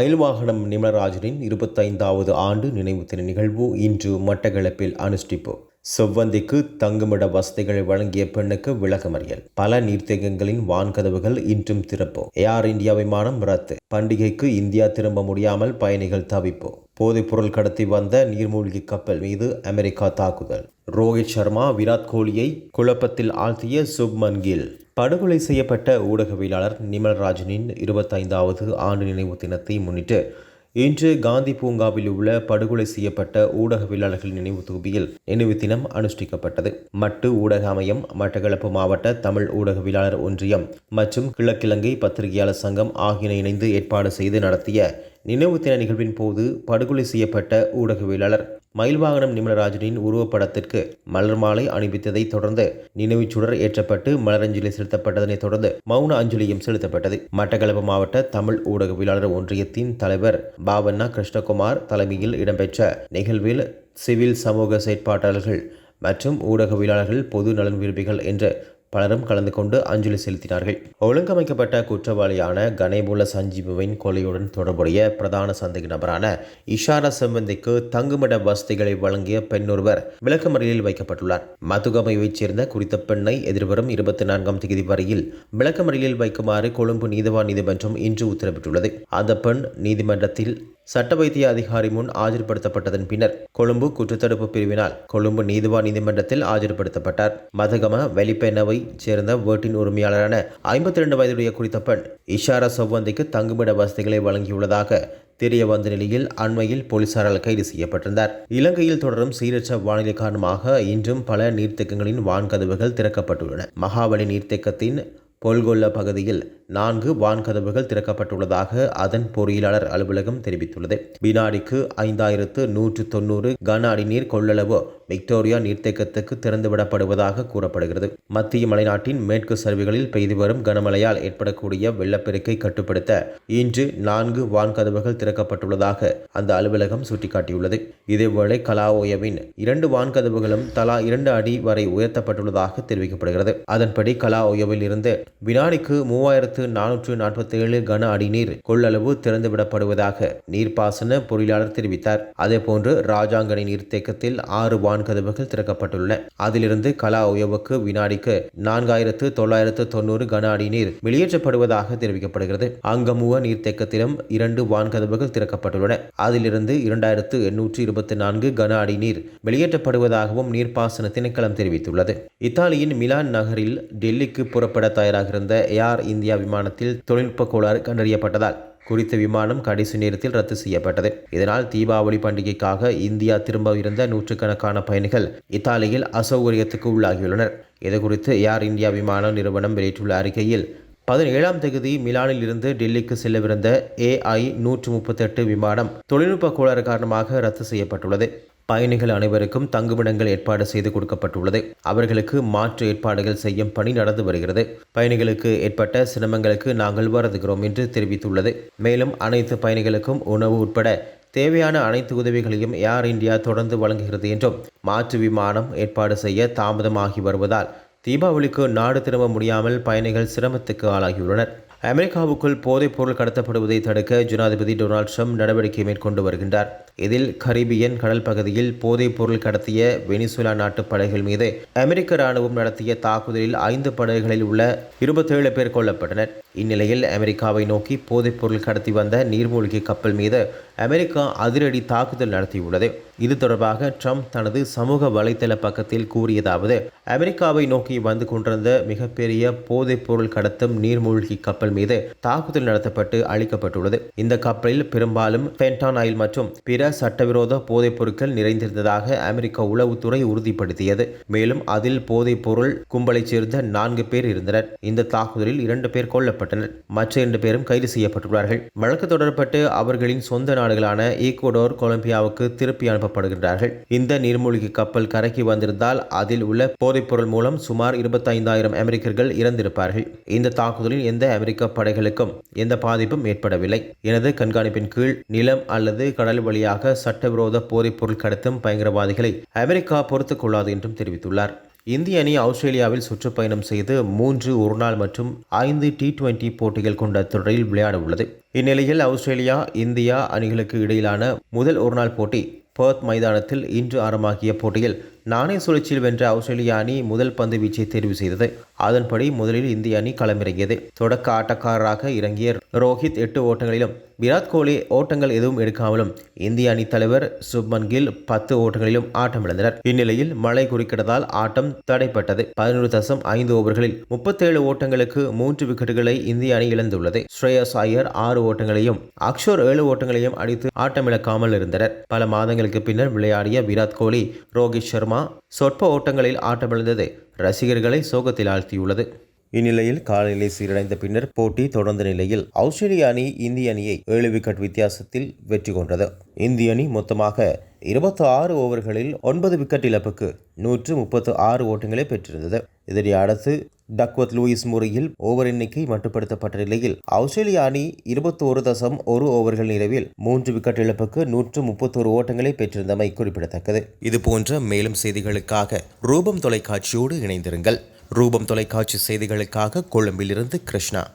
மயில் வாகனம் நிமலராஜனின் இருபத்தைந்தாவது ஆண்டு நினைவு தின நிகழ்வு இன்று மட்டக்களப்பில் அனுஷ்டிப்பு. செவ்வந்திக்கு தங்குமிட வசதிகளை வழங்கிய பெண்ணுக்கு விளக்கமறியல். பல நீர்த்தேக்கங்களின் வான்கதவுகள் இன்றும் திறப்பு. ஏர் இந்தியா விமானம் ரத்து. பண்டிகைக்கு இந்தியா திரும்ப முடியாமல் பயணிகள் தவிப்பு. போதைப்பொருள் கடத்தி வந்த நீர்மூழ்கி கப்பல் மீது அமெரிக்கா தாக்குதல். ரோஹித் சர்மா விராட் கோலியை குழப்பத்தில் ஆழ்த்திய சுப்மன் கில். படுகொலை செய்யப்பட்ட ஊடகவியலாளர் நிமல்ராஜனின் இருபத்தைந்தாவது ஆண்டு நினைவு தினத்தை முன்னிட்டு இன்று காந்தி பூங்காவில் உள்ள படுகொலை செய்யப்பட்ட ஊடகவியலாளர்கள் நினைவு தொகுப்பியில் நினைவு தினம் அனுஷ்டிக்கப்பட்டது. மட்டு ஊடக அமையம் மட்டக்களப்பு மாவட்ட தமிழ் ஊடகவியலாளர் ஒன்றியம் மற்றும் கிழக்கிழங்கை பத்திரிகையாளர் சங்கம் ஆகியன இணைந்து ஏற்பாடு செய்து நடத்திய நினைவு தின நிகழ்வின் போது படுகொலை செய்யப்பட்ட ஊடகவியலாளர் மயில்வாகனம் நிமலராஜனின் உருவப்படத்திற்கு மலர் மாலை அணிவித்ததைத் தொடர்ந்து நினைவுச் சுடர் ஏற்றப்பட்டு மலரஞ்சலி செலுத்தப்பட்டதனைத் தொடர்ந்து மௌன அஞ்சலியும் செலுத்தப்பட்டது. மட்டக்களப்பு மாவட்ட தமிழ் ஊடகவியலாளர் ஒன்றியத்தின் தலைவர் பாவண்ணா கிருஷ்ணகுமார் தலைமையில் இடம்பெற்ற நிகழ்வில் சிவில் சமூக செயற்பாட்டாளர்கள் மற்றும் ஊடகவியலாளர்கள் பொது நலன் விரும்பிகள் என்ற பலரும் கலந்து கொண்டு அஞ்சலி செலுத்தினார்கள். ஒழுங்கமைக்கப்பட்ட குற்றவாளியான கணேபுல சஞ்சீவுவின் கொலையுடன் தொடர்புடைய பிரதான சந்தேக நபரான இஷாரா செம்பந்திக்கு தங்குமிட வசதிகளை வழங்கிய பெண்ணொருவர் விளக்கமறியலில் வைக்கப்பட்டுள்ளார். மதுகமையைச் சேர்ந்த குறித்த பெண்ணை எதிர்வரும் இருபத்தி நான்காம் தேதி வரையில் விளக்கமறியலில் வைக்குமாறு கொழும்பு நீதவான் நீதிமன்றம் இன்று உத்தரவிட்டுள்ளது. அந்த பெண் நீதிமன்றத்தில் சட்ட வைத்திய அதிகாரி முன் ஆஜர்படுத்தப்பட்டதன் பின்னர் கொழும்பு குற்றத்தடுப்பு பிரிவினால் கொழும்பு நீதிவான் நீதிமன்றத்தில் ஆஜர்படுத்தப்பட்டார். மதகம வெளிப்பெண்ணவை சேர்ந்த வீட்டின் உரிமையாளரான ஐம்பத்தி ரெண்டு வயதுடைய குறித்த பெண் இஷாரா செவ்வந்திக்கு தங்குமிட வசதிகளை வழங்கியுள்ளதாக தெரிய வந்த நிலையில் அண்மையில் போலீசாரால் கைது செய்யப்பட்டிருந்தார். இலங்கையில் தொடரும் சீரற்ற வானிலை காரணமாக இன்றும் பல நீர்த்தேக்கங்களின் வான்கதவுகள் திறக்கப்பட்டுள்ளன. மகாபலி நீர்த்தேக்கத்தின் பொல்கொல்ல பகுதியில் நான்கு வான்கதவுகள் திறக்கப்பட்டுள்ளதாக அதன் பொறியியலாளர் அலுவலகம் தெரிவித்துள்ளது. வினாடிக்கு ஐந்தாயிரத்து நூற்று தொண்ணூறு கன அடி நீர் கொள்ளளவு விக்டோரியா நீர்த்தேக்கத்துக்கு திறந்துவிடப்படுவதாக கூறப்படுகிறது. மத்திய மலைநாட்டின் மேற்கு சரிவுகளில் பெய்து வரும் கனமழையால் ஏற்படக்கூடிய வெள்ளப்பெருக்கை கட்டுப்படுத்த இன்று நான்கு வான்கதவுகள் திறக்கப்பட்டுள்ளதாக அந்த அலுவலகம் சுட்டிக்காட்டியுள்ளது. இதேவேளை கலாஓயவின் இரண்டு வான்கதவுகளும் தலா இரண்டு அடி வரை உயர்த்தப்பட்டுள்ளதாக தெரிவிக்கப்படுகிறது. அதன்படி கலாஓயவில் இருந்து வினாடிக்கு மூவாயிரத்து நானூற்று நாற்பத்தேழு கன அடி நீர் கொள்ளளவு திறந்துவிடப்படுவதாக நீர்ப்பாசன பொறியாளர் தெரிவித்தார். அதேபோன்று ராஜாங்கனி நீர்த்தேக்கத்தில் ஆறு வான்கதவுகள் திறக்கப்பட்டுள்ளன. அதிலிருந்து கலா உயவுக்கு வினாடிக்கு நான்காயிரத்து தொள்ளாயிரத்து தொண்ணூறு கன அடி நீர் வெளியேற்றப்படுவதாக தெரிவிக்கப்படுகிறது. அங்கமுவ நீர்த்தேக்கத்திலும் இரண்டு வான்கதவுகள் திறக்கப்பட்டுள்ளன. அதிலிருந்து இரண்டாயிரத்து எண்ணூற்று இருபத்தி நான்கு கன அடி நீர் வெளியேற்றப்படுவதாகவும் நீர்ப்பாசன திணைக்களம் தெரிவித்துள்ளது. இத்தாலியின் மிலான் நகரில் டெல்லிக்கு புறப்பட தயாராக இருந்த ஏர் இந்தியா விமானத்தில் தொழில்நுட்ப கோளாறு கண்டறியப்பட்டதால் குறித்த விமானம் கடைசி நேரத்தில் ரத்து செய்யப்பட்டது. இதனால் தீபாவளி பண்டிகைக்காக இந்தியா திரும்ப இருந்த நூற்றுக்கணக்கான பயணிகள் இத்தாலியில் அசௌகரியத்துக்கு உள்ளாகியுள்ளனர். இதுகுறித்து ஏர் இந்தியா விமான நிறுவனம் வெளியிட்டுள்ள அறிக்கையில் பதினேழாம் தேதி மிலானில் இருந்து டெல்லிக்கு செல்லவிருந்த ஏஐ நூற்று முப்பத்தெட்டு விமானம் தொழில்நுட்ப கோளாறு காரணமாக ரத்து செய்யப்பட்டுள்ளது. பயணிகள் அனைவருக்கும் தங்குமிடங்கள் ஏற்பாடு செய்து கொடுக்கப்பட்டுள்ளது. அவர்களுக்கு மாற்று ஏற்பாடுகள் செய்யும் பணி நடந்து வருகிறது. பயணிகளுக்கு ஏற்பட்ட சிரமங்களுக்கு நாங்கள் வருதுகிறோம் என்று தெரிவித்துள்ளது. மேலும் அனைத்து பயணிகளுக்கும் உணவு உட்பட தேவையான அனைத்து உதவிகளையும் ஏர் இந்தியா தொடர்ந்து வழங்குகிறது என்றும் மாற்று விமானம் ஏற்பாடு செய்ய தாமதமாகி வருவதால் தீபாவளிக்கு நாடு திரும்ப முடியாமல் பயணிகள் சிரமத்துக்கு ஆளாகியுள்ளனர். அமெரிக்காவுக்குள் போதைப் பொருள் கடத்தப்படுவதை தடுக்க ஜனாதிபதி டொனால்ட் ட்ரம்ப் நடவடிக்கை மேற்கொண்டு வருகின்றார். இதில் கரிபியன் கடல் பகுதியில் போதைப் பொருள் கடத்திய வெனிசுலா நாட்டு படைகள் மீது அமெரிக்க ராணுவம் நடத்திய தாக்குதலில் ஐந்து படைகளில் உள்ள இருபத்தேழு பேர் கொல்லப்பட்டனர். இந்நிலையில் அமெரிக்காவை நோக்கி போதைப் பொருள் கடத்தி வந்த நீர்மூழ்கி கப்பல் மீது அமெரிக்கா அதிரடி தாக்குதல் நடத்தியுள்ளது. இது தொடர்பாக ட்ரம்ப் தனது சமூக வலைதள பக்கத்தில் கூறியதாவது அமெரிக்காவை நோக்கி வந்து கொண்டிருந்த மிகப்பெரிய போதைப் பொருள் கடத்தும் நீர்மூழ்கி கப்பல் மீது தாக்குதல் நடத்தப்பட்டு அழிக்கப்பட்டுள்ளது. இந்த கப்பலில் பெரும்பாலும் பென்டானாயில் மற்றும் பிற சட்டவிரோத போதைப் பொருட்கள் நிறைந்திருந்ததாக அமெரிக்க உளவுத்துறை உறுதிப்படுத்தியது. மேலும் அதில் போதைப் பொருள் கும்பலைச் சேர்ந்த நான்கு பேர் இருந்தனர். இந்த தாக்குதலில் இரண்டு பேர் கொல்லப்பட்டனர். மற்ற இரண்டு பேரும் கைது செய்யப்பட்டுள்ளார்கள். வழக்கு தொடரப்பட்டு அவர்களின் சொந்த நாடுகளான ஈக்குவடோர் கொலம்பியாவுக்கு திருப்பி அனுப்ப அனுப்பப்படுகின்றார்கள் இந்த நீர்மூழ்கி கப்பல் கரைக்கு வந்திருந்தால் அதில் உள்ள போதைப்பொருள் மூலம் சுமார் இருபத்தைந்தாயிரம் அமெரிக்கர்கள் இறந்திருப்பார்கள். இந்த தாக்குதலில் எந்த அமெரிக்க படைகளுக்கும் எந்த பாதிப்பும் ஏற்படவில்லை. எனது கண்காணிப்பின் கீழ் நிலம் அல்லது கடல் வழியாக சட்டவிரோத போதைப்பொருள் கடத்தும் பயங்கரவாதிகளை அமெரிக்கா பொறுத்துக் கொள்ளாது என்றும் தெரிவித்துள்ளார். இந்திய அணி ஆஸ்திரேலியாவில் சுற்றுப்பயணம் செய்து மூன்று ஒருநாள் மற்றும் ஐந்து டி டுவெண்டி போட்டிகள் கொண்ட தொடரில் விளையாட உள்ளது இந்நிலையில் ஆஸ்திரேலியா இந்தியா அணிகளுக்கு இடையிலான முதல் ஒருநாள் போட்டி பர்த் மைதானத்தில் இன்று ஆரம்பமாகிய போட்டியில் நாணய சுழற்சியில் வென்ற ஆஸ்திரேலிய அணி முதல் பந்து வீச்சை தேர்வு செய்தது. அதன்படி முதலில் இந்திய அணி களமிறங்கியது. தொடக்க ஆட்டக்காரராக இறங்கிய ரோஹித் எட்டு ஓட்டங்களிலும் விராட் கோலி ஓட்டங்கள் எதுவும் எடுக்காமலும் இந்திய அணி தலைவர் சுப்மன் கில் பத்து ஓட்டங்களிலும் ஆட்டமிழந்தனர். இந்நிலையில் மழை குறுக்கிட்டதால் ஆட்டம் தடைப்பட்டது. பதினோரு தசம் ஐந்து ஓவர்களில் முப்பத்தேழு ஓட்டங்களுக்கு மூன்று விக்கெட்டுகளை இந்திய அணி இழந்துள்ளது. ஸ்ரேயஸ் ஐயர் ஆறு ஓட்டங்களையும் அக்ஷோர் ஏழு ஓட்டங்களையும் அடித்து ஆட்டமிழக்காமல் இருந்தனர். பல மாதங்களுக்கு பின்னர் விளையாடிய விராட் கோலி ரோஹித் சர்மா சொற்ப ஓட்டங்களில் ஆட்டமிழந்தது ரசிகர்களை சோகத்தில் ஆழ்த்தியுள்ளது. இந்நிலையில் காலநிலை சீரடைந்த பின்னர் போட்டி தொடர்ந்த நிலையில் ஆஸ்திரேலிய அணி இந்திய அணியை ஏழு விக்கெட் வித்தியாசத்தில் வெற்றி கொண்டது. இந்திய அணி மொத்தமாக இருபத்தி ஆறு ஓவர்களில் ஒன்பது விக்கெட் இழப்புக்கு நூற்று முப்பத்து ஆறு ஓட்டங்களை பெற்றிருந்தது. இதனை அடுத்து டக்வத் லூயிஸ் முறையில் ஓவர் எண்ணிக்கை மட்டுப்படுத்தப்பட்ட நிலையில் ஆஸ்திரேலிய அணி இருபத்தோரு தசம் ஒரு ஓவர்கள் நிறைவில் மூன்று விக்கெட் இழப்புக்கு நூற்று முப்பத்தோரு ஓட்டங்களை பெற்றிருந்தமை குறிப்பிடத்தக்கது. இதுபோன்ற மேலும் செய்திகளுக்காக ரூபம் தொலைக்காட்சியோடு இணைந்திருங்கள். ரூபம் தொலைக்காட்சி செய்திகளுக்காக கொழும்பிலிருந்து கிருஷ்ணா.